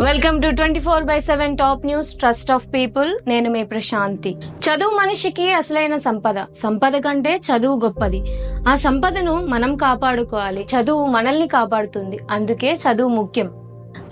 Welcome to twenty four by seven top news trust of people నేను మీ ప్రశాంతి. చదువు మనిషికి అసలైన సంపద. సంపద కంటే చదువు గొప్పది. ఆ సంపదను మనం కాపాడుకోవాలి. చదువు మనల్ని కాపాడుతుంది. అందుకే చదువు ముఖ్యం.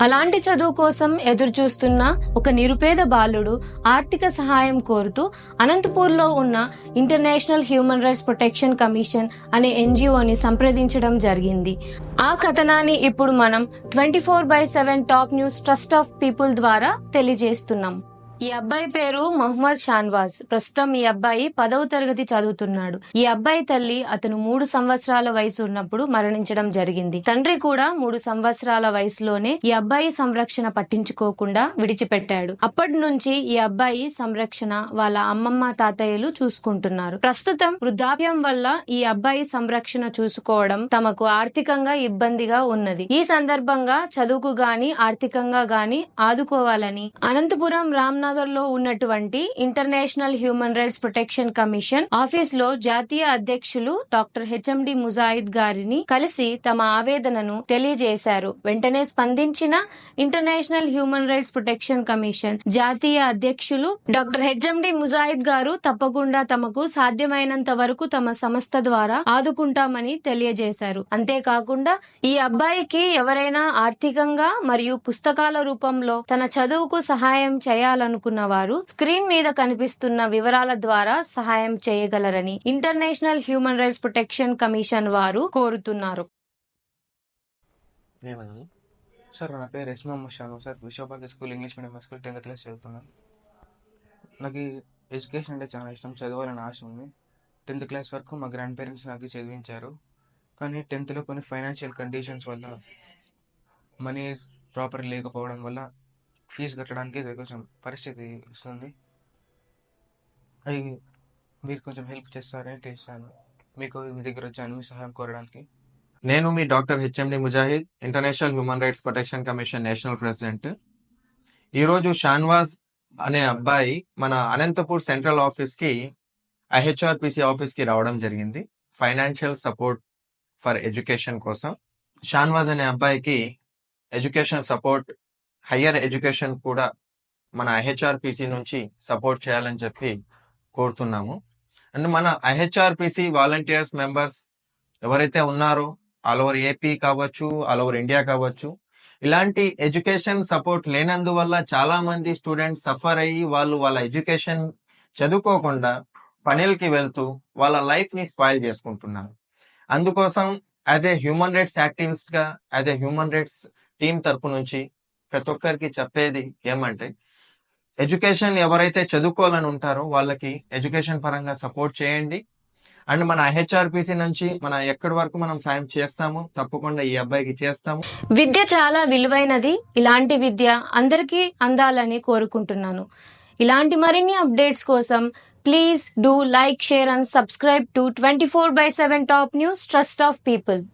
అలాంటి చదువు కోసం ఎదురు చూస్తున్న ఒక నిరుపేద బాలుడు ఆర్థిక సహాయం కోరుతూ అనంతపూర్లో ఉన్న international human rights protection commission అనే ఎన్జిఓని సంప్రదించడం జరిగింది. ఆ కథనాన్ని ఇప్పుడు మనం twenty four by seven top news trust of people ద్వారా తెలియజేస్తున్నాం. ఈ అబ్బాయి పేరు మొహమ్మద్ షాన్వాజ్. ప్రస్తుతం ఈ అబ్బాయి పదవ తరగతి చదువుతున్నాడు. ఈ అబ్బాయి తల్లి అతను మూడు సంవత్సరాల వయసు ఉన్నప్పుడు మరణించడం జరిగింది. తండ్రి కూడా మూడు సంవత్సరాల వయసులోనే ఈ అబ్బాయి సంరక్షణ పట్టించుకోకుండా విడిచిపెట్టాడు. అప్పటి నుంచి ఈ అబ్బాయి సంరక్షణ వాళ్ళ అమ్మమ్మ తాతయ్యలు చూసుకుంటున్నారు. ప్రస్తుతం వృద్ధాప్యం వల్ల ఈ అబ్బాయి సంరక్షణ చూసుకోవడం తమకు ఆర్థికంగా ఇబ్బందిగా ఉన్నది. ఈ సందర్భంగా చదువుకు గాని ఆర్థికంగా గాని ఆదుకోవాలని అనంతపురం రామ్నాథ్ లో ఉన్నటువంటి international human rights protection commission ఆఫీస్లో జాతీయ అధ్యక్షులు డాక్టర్ హెచ్ఎండి ముజాయిద్ గారిని కలిసి తమ ఆవేదనను తెలియజేశారు. వెంటనే స్పందించిన international human rights protection commission జాతీయ అధ్యక్షులు డాక్టర్ హెచ్ఎండి ముజాయిద్ గారు తప్పకుండా తమకు సాధ్యమైనంత వరకు తమ సంస్థ ద్వారా ఆదుకుంటామని తెలియజేశారు. అంతేకాకుండా ఈ అబ్బాయికి ఎవరైనా ఆర్థికంగా మరియు పుస్తకాల రూపంలో తన చదువుకు సహాయం చేయాలను అనుకున్న వారు స్క్రీన్ మీద కనిపిస్తున్న వివరాల ద్వారా సహాయం చేయగలరని international human rights protection commission వారు కోరుతున్నారు. సార్ నా పేరు రెస్మా ముషాను sir Vishwabharati school English medium school tenth class చదువుతున్నాను. నాకు ఎడ్యుకేషన్ అంటే చాలా ఇష్టం. చదవాలని ఆశ ఉంది. టెన్త్ క్లాస్ వరకు మా గ్రాండ్ పేరెంట్స్ నాకు చదివించారు. కానీ టెన్త్లో కొన్ని ఫైనాన్షియల్ కండిషన్స్ వల్ల మనీ ప్రాపర్ లేకపోవడం వల్ల ఫీజు కట్టడానికి కొంచెం పరిస్థితి వస్తుంది. అది మీరు కొంచెం హెల్ప్ చేస్తారని చేస్తాను. మీకు మీ దగ్గర వచ్చాను మీ సహాయం కోరడానికి. నేను మీ doctor HMD Mujahid international human rights protection commission national president. ఈరోజు షాన్వాజ్ అనే అబ్బాయి మన అనంతపూర్ సెంట్రల్ ఆఫీస్కి ఐహెచ్ఆర్పిసి ఆఫీస్కి రావడం జరిగింది. ఫైనాన్షియల్ సపోర్ట్ ఫర్ ఎడ్యుకేషన్ కోసం. షాన్వాజ్ అనే అబ్బాయికి ఎడ్యుకేషన్ సపోర్ట్ హయ్యర్ ఎడ్యుకేషన్ కూడా మన ఐహెచ్ఆర్పిసి నుంచి సపోర్ట్ చేయాలని చెప్పి కోరుతున్నాము. అండ్ మన ఐహెచ్ఆర్పిసి వాలంటీర్స్ మెంబర్స్ ఎవరైతే ఉన్నారో ఆల్ ఓవర్ ఏపీ కావచ్చు ఆల్ ఓవర్ ఇండియా కావచ్చు ఇలాంటి ఎడ్యుకేషన్ సపోర్ట్ లేనందువల్ల చాలా మంది స్టూడెంట్స్ సఫర్ అయ్యి వాళ్ళు వాళ్ళ ఎడ్యుకేషన్ చదువుకోకుండా పనులకి వెళ్తూ వాళ్ళ లైఫ్ని స్పాయిల్ చేసుకుంటున్నారు. అందుకోసం as a human rights యాక్టివిస్ట్గా as a human rights team తరపు నుంచి ప్రతి ఒక్కరికి చెప్పేది ఏమంటే ఎడ్యుకేషన్ ఎవరైతే చదువుకోవాలని ఉంటారో వాళ్ళకి ఎడ్యుకేషన్ పరంగా సపోర్ట్ చేయండి. అండ్ మన హెచ్ఆర్పిసి నుంచి మన ఎక్కడి వరకు మనం సాయం చేస్తాము తప్పకుండా ఈ అబ్బాయికి చేస్తాము. విద్య చాలా విలువైనది. ఇలాంటి విద్య అందరికీ అందాలని కోరుకుంటున్నాను. ఇలాంటి మరిన్ని అప్డేట్స్ కోసం please do like share and subscribe to twenty four by seven top news trust of people.